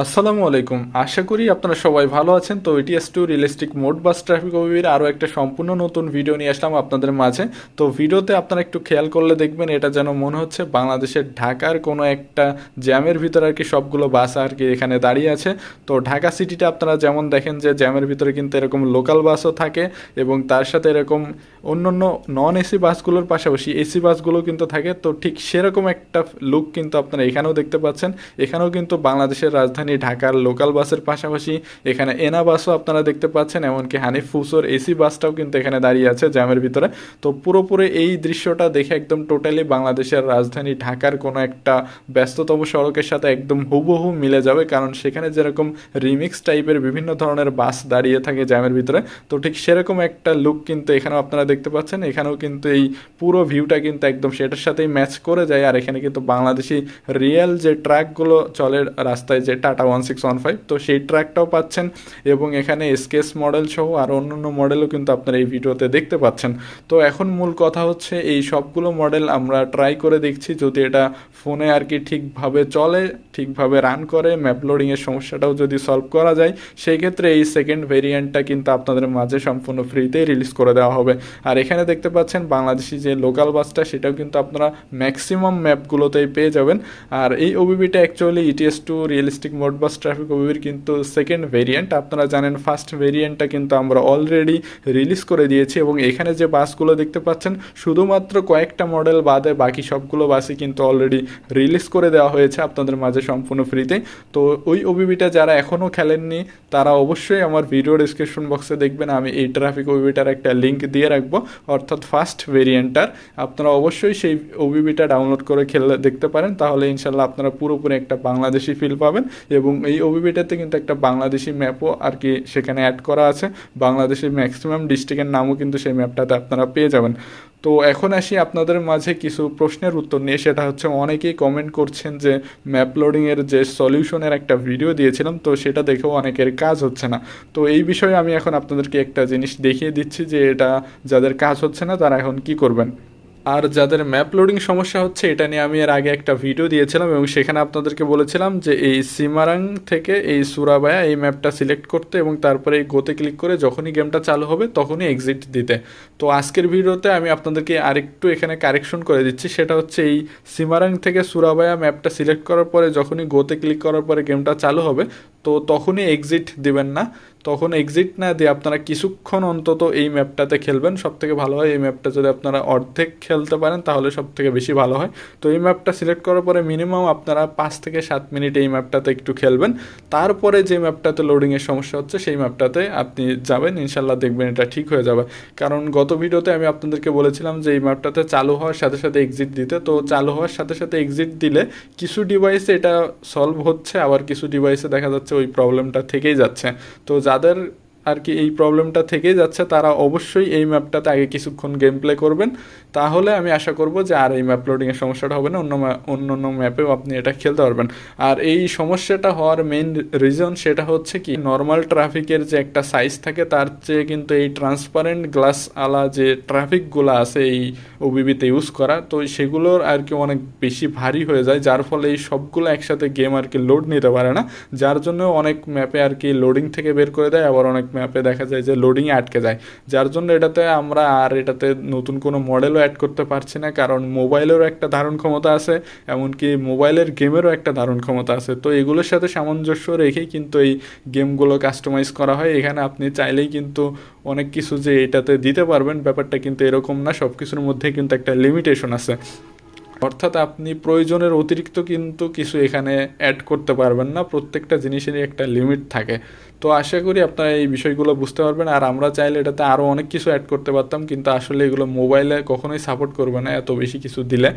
আসসালামু আলাইকুম। আশা করি আপনারা সবাই ভালো আছেন। তো ETS two realistic mod bus traffic ওবির আরও একটা সম্পূর্ণ নতুন ভিডিও নিয়ে আসলাম আপনাদের মাঝে। তো ভিডিওতে আপনারা একটু খেয়াল করলে দেখবেন এটা যেন মনে হচ্ছে বাংলাদেশের ঢাকার কোনো একটা জ্যামের ভিতরে আর কি সবগুলো বাস আর কি এখানে দাঁড়িয়ে আছে। তো ঢাকা সিটিটা আপনারা যেমন দেখেন যে জ্যামের ভিতরে কিন্তু এরকম লোকাল বাসও থাকে এবং তার সাথে এরকম অন্য অন্য নন এসি বাসগুলোর পাশাপাশি এসি বাসগুলো কিন্তু থাকে। তো ঠিক সেরকম একটা লুক কিন্তু আপনারা এখানেও দেখতে পাচ্ছেন। এখানেও কিন্তু বাংলাদেশের রাজধানী ঢাকার লোকাল বাসের পাশাপাশি এখানে এনা বাসও আপনারা দেখতে পাচ্ছেন, এমনকি হানিফ ফুসোর এসি বাসটাও কিন্তু এখানে দাঁড়িয়ে আছে জ্যামের ভিতরে। তো পুরোপুরি এই দৃশ্যটা দেখে একদম টোটালি বাংলাদেশের রাজধানী ঢাকার কোনো একটা ব্যস্ততম সড়কের সাথে একদম হুবহু মিলে যাবে, কারণ সেখানে যেরকম রিমিক্স টাইপের বিভিন্ন ধরনের বাস দাঁড়িয়ে থাকে জ্যামের ভিতরে, তো ঠিক সেরকম একটা লুক কিন্তু এখানেও আপনারা দেখতে পাচ্ছেন। এখানেও কিন্তু এই পুরো ভিউটা কিন্তু একদম সেটার সাথেই ম্যাচ করে যায়, আর এখানে কিন্তু বাংলাদেশি রিয়েল যে ট্র্যাকগুলো চলে রাস্তায়, যে Tata one six one five. তো সেই ট্র্যাকটাও পাচ্ছেন এবং এখানে এসকেস মডেল সহ আর অন্য অন্য মডেলও কিন্তু আপনারা এই ভিডিওতে দেখতে পাচ্ছেন। তো এখন মূল কথা হচ্ছে এই সবগুলো মডেল আমরা ট্রাই করে দেখছি। যদি এটা ফোনে আর কি ঠিকভাবে চলে, ঠিকভাবে রান করে ম্যাপ লোডিংয়ের সমস্যাটাও যদি সলভ করা যায় সেই ক্ষেত্রে এই সেকেন্ড ভেরিয়েন্টটা কিন্তু আপনাদের মাঝে সম্পূর্ণ ফ্রিতেই রিলিজ করে দেওয়া হবে। আর এখানে দেখতে পাচ্ছেন বাংলাদেশি যে লোকাল বাসটা সেটাও কিন্তু আপনারা ম্যাক্সিমাম ম্যাপগুলোতেই পেয়ে যাবেন। আর এই ওবিবিটা actually ETS two realistic mod bus traffic ওবিবির কিন্তু সেকেন্ড ভেরিয়েন্ট আপনারা জানেন ফার্স্ট ভেরিয়েন্টটা কিন্তু আমরা অলরেডি রিলিজ করে দিয়েছি এবং এখানে যে বাসগুলো দেখতে পাচ্ছেন, শুধুমাত্র কয়েকটা মডেল বাদে বাকি সবগুলো বাসই কিন্তু অলরেডি রিলিজ করে দেওয়া হয়েছে আপনাদের মাঝে সম্পূর্ণ ফ্রিতে তো ওই ওবিবিটা যারা এখনও খেলেননি, তারা অবশ্যই আমার ভিডিও ডিসক্রিপশন বক্সে দেখবেন। আমি এই ট্রাফিক ওবিবিটার একটা লিঙ্ক দিয়ে রাখব, অর্থাৎ ফার্স্ট ভেরিয়েন্টটার আপনারা অবশ্যই সেই ওবিবিটা ডাউনলোড করে খেলে দেখতে পারেন। তাহলে ইনশাল্লাহ আপনারা পুরোপুরি একটা বাংলাদেশি ফিল পাবেন। এবং এই ওবিবিটাতে কিন্তু একটা বাংলাদেশি ম্যাপও আর কি সেখানে অ্যাড করা আছে। বাংলাদেশের ম্যাক্সিমাম ডিস্ট্রিক্টের নামও কিন্তু সেই ম্যাপটাতে আপনারা পেয়ে যাবেন। তো এখন আসি আপনাদের মাঝে কিছু প্রশ্নের উত্তর নিয়ে। সেটা হচ্ছে, অনেকেই কমেন্ট করছেন যে ম্যাপ লোডিংয়ের যে সলিউশনের একটা ভিডিও দিয়েছিলাম, তো সেটা দেখেও অনেকের কাজ হচ্ছে না। তো এই বিষয়ে আমি এখন আপনাদেরকে একটা জিনিস দেখিয়ে দিচ্ছি যে এটা যাদের কাজ হচ্ছে না, তারা এখন কি করবেন? আর যাদের ম্যাপ লোডিং সমস্যা হচ্ছে, এটা নিয়ে আমি এর আগে একটা ভিডিও দিয়েছিলাম এবং সেখানে আপনাদেরকে বলেছিলাম যে এই সিমারাং থেকে এই সুরাবায়া এই ম্যাপটা সিলেক্ট করতে এবং তারপরে এই গোতে ক্লিক করে যখনই গেমটা চালু হবে তখনই এক্সিট দিতে। তো আজকের ভিডিওতে আমি আপনাদেরকে আরেকটু এখানে কারেকশন করে দিচ্ছি। সেটা হচ্ছে এই সিমারাং থেকে সুরাবায়া ম্যাপটা সিলেক্ট করার পরে, যখনই গোতে ক্লিক করার পরে গেমটা চালু হবে তো তখনই এক্সিট দিবেন না। তখন এক্সিট না দিয়ে আপনারা কিছুক্ষণ অন্তত এই ম্যাপটাতে খেলবেন। সব থেকে ভালো হয় এই ম্যাপটা যদি আপনারা অর্ধেক খেলতে পারেন, তাহলে সব থেকে বেশি ভালো হয়। তো এই ম্যাপটা সিলেক্ট করার পরে মিনিমাম আপনারা পাঁচ থেকে সাত মিনিট এই ম্যাপটাতে একটু খেলবেন। তারপরে যে ম্যাপটাতে লোডিংয়ের সমস্যা হচ্ছে, সেই ম্যাপটাতে আপনি যাবেন। ইনশাল্লাহ দেখবেন এটা ঠিক হয়ে যাবে। কারণ গত ভিডিওতে আমি আপনাদেরকে বলেছিলাম যে এই ম্যাপটাতে চালু হওয়ার সাথে সাথে এক্সিট দিতে। তো চালু হওয়ার সাথে সাথে এক্সিট দিলে কিছু ডিভাইসে এটা সলভ হচ্ছে, আবার কিছু ডিভাইসে দেখা যাচ্ছে ওই প্রবলেমটা থেকেই যাচ্ছে। তো যাদের আর কি এই প্রবলেমটা থেকেই যাচ্ছে, তারা অবশ্যই এই ম্যাপটাতে আগে কিছুক্ষণ গেম প্লে করবেন। তাহলে আমি আশা করব যে আর এই ম্যাপ লোডিংয়ের সমস্যাটা হবে না, অন্য অন্য অন্য ম্যাপেও আপনি এটা খেলতে পারবেন। আর এই সমস্যাটা হওয়ার মেইন রিজন সেটা হচ্ছে কি নর্মাল ট্রাফিকের যে একটা সাইজ থাকে, তার চেয়ে কিন্তু এই ট্রান্সপারেন্ট গ্লাস আলা যে ট্রাফিকগুলো আছে এই ওবিবিতে ইউজ করা, তো সেগুলোর আর কি অনেক বেশি ভারী হয়ে যায়, যার ফলে এই সবগুলো একসাথে গেম আর কি লোড নিতে পারে না, যার জন্য অনেক ম্যাপে আর কি লোডিং থেকে বের করে দেয়, আবার অনেক ম্যাপে দেখা যায় যে লোডিংয়ে আটকে যায়। যার জন্য এটাতে আমরা আর এটাতে নতুন কোনো মডেলও অ্যাড করতে পারছি না, কারণ মোবাইলেরও একটা ধারণ ক্ষমতা আছে, এমনকি মোবাইলের গেমেরও একটা ধারণ ক্ষমতা আছে। তো এগুলোর সাথে সামঞ্জস্য রেখেই কিন্তু এই গেমগুলো কাস্টমাইজ করা হয়। এখানে আপনি চাইলেই কিন্তু অনেক কিছু যে এটাতে দিতে পারবেন, ব্যাপারটা কিন্তু এরকম না সব কিছুর মধ্যে কিন্তু একটা লিমিটেশন আছে। অর্থাৎ আপনি প্রয়োজনের অতিরিক্ত কিন্তু কিছু এখানে অ্যাড করতে পারবেন না, প্রত্যেকটা জিনিসেরই একটা লিমিট থাকে। তো আশা করি আপনারা এই বিষয়গুলো বুঝতে পারবেন। আর আমরা চাইলে এটাতে আরও অনেক কিছু অ্যাড করতে পারতাম, কিন্তু আসলে এগুলো মোবাইলে কখনোই সাপোর্ট করবে না এত বেশি কিছু দিলে।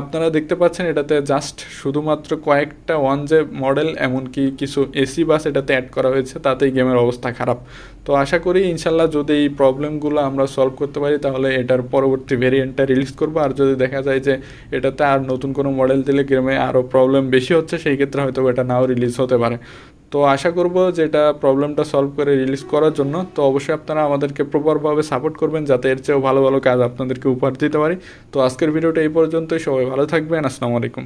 আপনারা দেখতে পাচ্ছেন এটাতে জাস্ট শুধুমাত্র কয়েকটা ওয়ান যে মডেল এমনকি কিছু এসি বাস এটাতে অ্যাড করা হয়েছে, তাতেই গেমের অবস্থা খারাপ। তো আশা করি ইনশাল্লাহ যদি এই প্রবলেমগুলো আমরা সলভ করতে পারি, তাহলে এটার পরবর্তী ভেরিয়েন্টটা রিলিজ করব। আর যদি দেখা যায় যে এটাতে আর নতুন কোনো মডেল দিলে গেমে আরও প্রবলেম বেশি হচ্ছে, সেই ক্ষেত্রে হয়তো এটা নাও রিলিজ হতে পারে। তো আশা করব যে এটা প্রবলেমটা সলভ করে রিলিজ করার জন্য। তো অবশ্যই আপনারা আমাদেরকে প্রপারভাবে সাপোর্ট করবেন যাতে এর চেয়েও ভালো ভালো কাজ আপনাদেরকে উপহার দিতে পারি। তো আজকের ভিডিওটা এই পর্যন্তই। সবাই ভালো থাকবেন। আসসালামু আলাইকুম।